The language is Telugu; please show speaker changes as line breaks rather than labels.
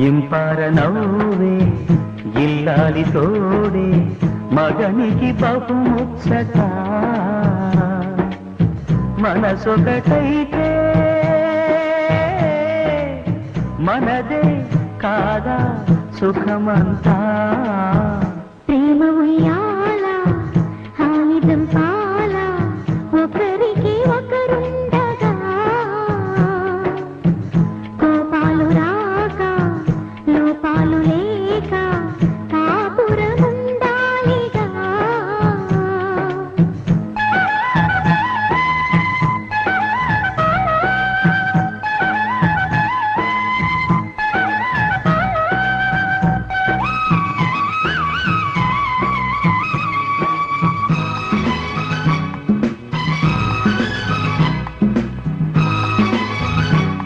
ఇంపార నవ్వే ఇల్లాలి తోడే మగనికి బహు ముచ్చట. మనసొకటైతే మనదే కాదా సుఖమంతా.